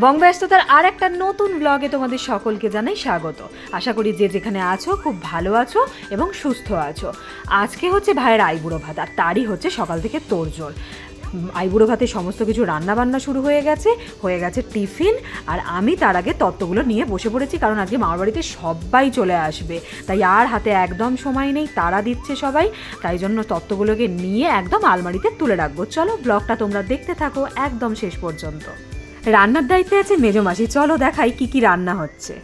বঙ্গব্যস্ততার আর একটা নতুন ব্লগে তোমাদের সকলকে জানাই স্বাগত। আশা করি যে যেখানে আছো খুব ভালো আছো এবং সুস্থ আছো। আজকে হচ্ছে ভাইয়ের আইবুড়ো ভাত আর তারই হচ্ছে সকাল থেকে উম, আইবুড়ো ভাতে সমস্ত কিছু রান্না বান্না শুরু হয়ে গেছে হয়ে গেছে টিফিন আর আমি তার আগে তত্ত্বগুলো নিয়ে বসে পড়েছি কারণ আজকে মামার বাড়িতে সবাই চলে আসবে। তাই আর হাতে একদম সময় নেই তারা দিচ্ছে সবাই তাই জন্য তত্ত্বগুলোকে নিয়ে একদম আলমারিতে তুলে রাখব। চলো ব্লগটা তোমরা দেখতে থাকো একদম শেষ পর্যন্ত। রান্নার দায়িত্বে আছে মেজো মাসি। চলো দেখাই কি কি রান্না হচ্ছে।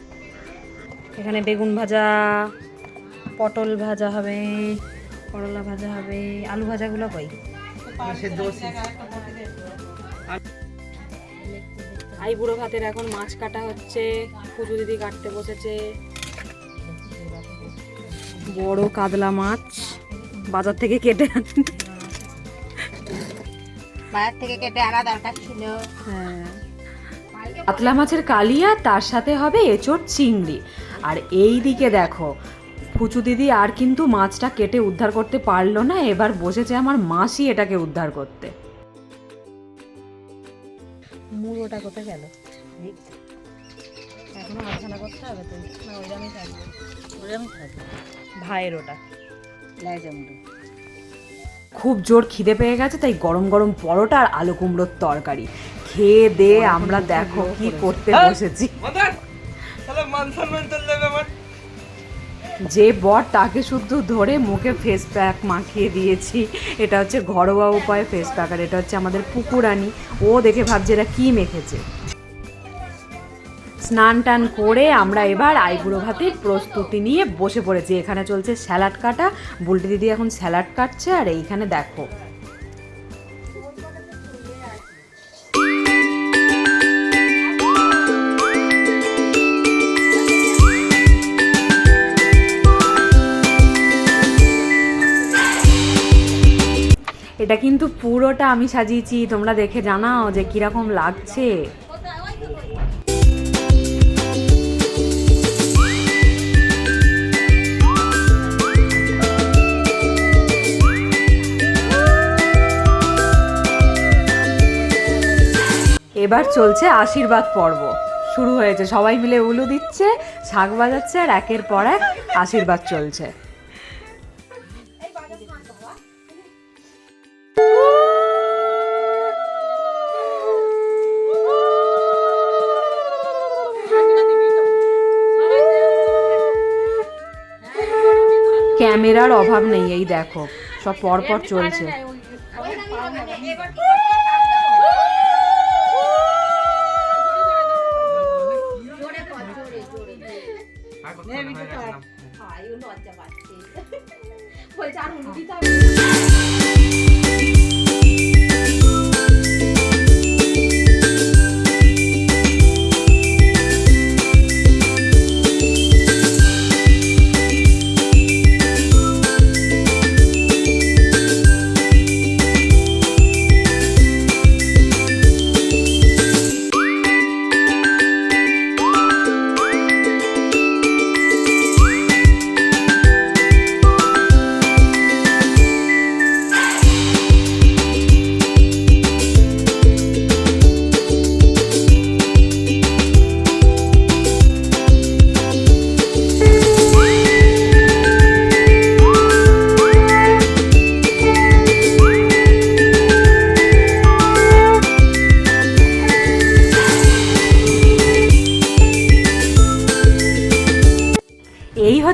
এখানে বেগুন ভাজা পটল ভাজা হবে করলা ভাজা হবে আলু ভাজাগুলো কই? আই বুড়ো ভাতের এখন মাছ কাটা হচ্ছে পুজো দিদি কাটতে বসেছে। বড় কাতলা মাছ বাজার থেকে কেটে আন- বাজার থেকে কেটে আনা দরকার ছিল। হ্যাঁ। কাতলা মাছের কালিয়া তার সাথে হবে এঁচোড় চিংড়ি। আর এই দিকে দেখো ফুচু দিদি আর কিন্তু মাছটা কেটে উদ্ধার করতে পারল না এবার বসেছে আমার মাসি এটাকে উদ্ধার করতে। মুড়োটা কোথায় গেল? এখনও আলোচনা করতে হবে তো? না ওইরকমই থাকবে। ওরকম থাকে ভাইয়ের ওটা। লাইজা মুড়ি খুব জোর খিদে পেয়ে গেছে তাই গরম গরম পরোটা আর আলু কুমড়োর তরকারি। খেয়ে দে আমরা দেখো কি করতে বসেছি। নেবে আমার। যে বর তাকে শুধু ধরে মুখে ফেস প্যাক মাখিয়ে দিয়েছি এটা হচ্ছে ঘরোয়া উপায় ফেস প্যাক আর এটা হচ্ছে আমাদের পুকুরানি। ও দেখে ভাবছে এরা কি মেখেছে। স্নান টান করে আমরা এবার আইবুড়ো ভাতের প্রস্তুতি নিয়ে বসে পড়েছি। এখানে চলছে স্যালাড কাটা। বুলটি দিদি এখন স্যালাড কাটছে আর এইখানে দেখো। এটা কিন্তু পুরোটা আমি সাজিয়েছি, তোমরা দেখে জানাও যে কীরকম লাগছে। এবার চলছে আশীর্বাদ পর্ব। শুরু হয়েছে, সবাই মিলে উলু দিচ্ছে, শাক বাজাচ্ছে আর একের পর এক আশীর্বাদ চলছে। ক্যামেরার অভাব নেই এই দেখো। সব পরপর চলছে। এই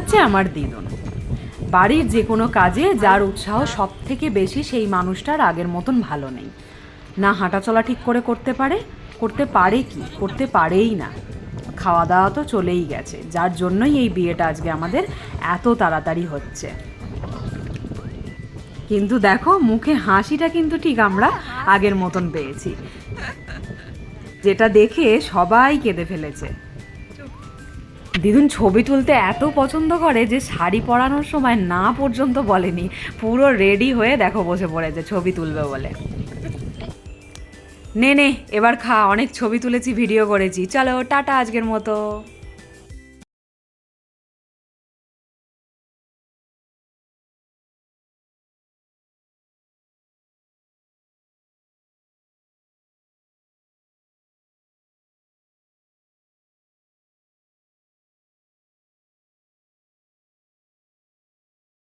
হচ্ছে আমার দিদন। বাড়ির যে কোনো কাজে যার উৎসাহ সব থেকে বেশি সেই মানুষটার আগের মতন ভালো নেই। না হাঁটাচলা ঠিক করে করতে পারে করতে পারে কি? করতে পারেই না। খাওয়া দাওয়া তো চলেই গেছে, যার জন্যই এই বিয়েটা আজকে আমাদের এত তাড়াতাড়ি হচ্ছে। কিন্তু দেখো, মুখে হাসিটা কিন্তু ঠিক আমরা আগের মতন পেয়েছি। যেটা দেখে সবাই কেঁদে ফেলেছে। দিদুন ছবি তুলতে এত পছন্দ করে যে শাড়ি পরানোর সময় না পর্যন্ত বলেনি। পুরো রেডি হয়ে দেখো বসে পড়েছে, ছবি তুলবে বলে। নে নে, এবার খা, অনেক ছবি তুলেছি, ভিডিও করেছি। চলো, টাটা আজকের মতো।